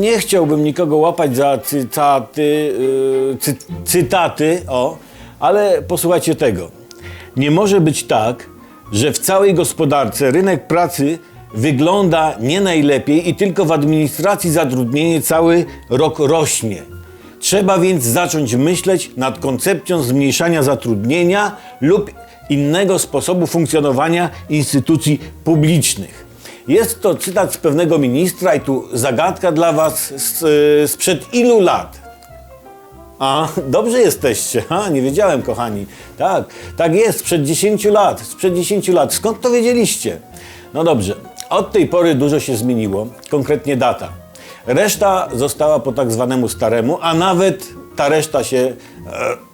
Nie chciałbym nikogo łapać za cytaty, yy, cy, cytaty, o, ale posłuchajcie tego. Nie może być tak, że w całej gospodarce rynek pracy wygląda nie najlepiej i tylko w administracji zatrudnienie cały rok rośnie. Trzeba więc zacząć myśleć nad koncepcją zmniejszania zatrudnienia lub innego sposobu funkcjonowania instytucji publicznych. Jest to cytat z pewnego ministra i tu zagadka dla Was z, y, sprzed ilu lat? A, dobrze jesteście. A, nie wiedziałem, kochani. Tak, tak jest, sprzed 10 lat. Sprzed 10 lat. Skąd to wiedzieliście? No dobrze, od tej pory dużo się zmieniło, konkretnie data. Reszta została po tak zwanemu staremu, a nawet ta reszta się e,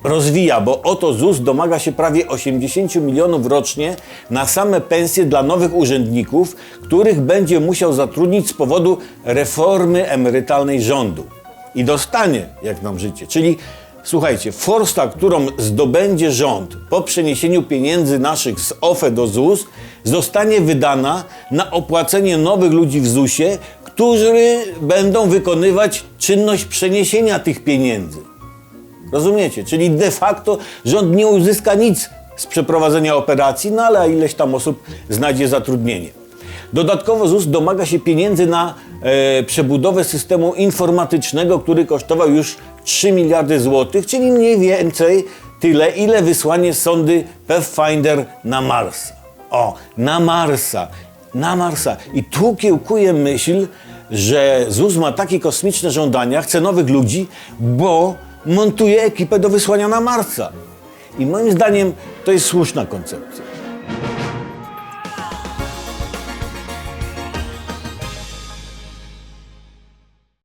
rozwija, bo oto ZUS domaga się prawie 80 milionów rocznie na same pensje dla nowych urzędników, których będzie musiał zatrudnić z powodu reformy emerytalnej rządu i dostanie, jak nam życie. Czyli słuchajcie, forsa, którą zdobędzie rząd po przeniesieniu pieniędzy naszych z OFE do ZUS, zostanie wydana na opłacenie nowych ludzi w ZUSie, którzy będą wykonywać czynność przeniesienia tych pieniędzy. Rozumiecie? Czyli de facto rząd nie uzyska nic z przeprowadzenia operacji, no ale ileś tam osób znajdzie zatrudnienie. Dodatkowo ZUS domaga się pieniędzy na e, przebudowę systemu informatycznego, który kosztował już 3 miliardy złotych, czyli mniej więcej tyle, ile wysłanie sondy Pathfinder na Marsa. O, na Marsa, na Marsa. I tu kiełkuje myśl, że ZUS ma takie kosmiczne żądania, chce nowych ludzi, bo montuje ekipę do wysłania na Marsa. I moim zdaniem to jest słuszna koncepcja.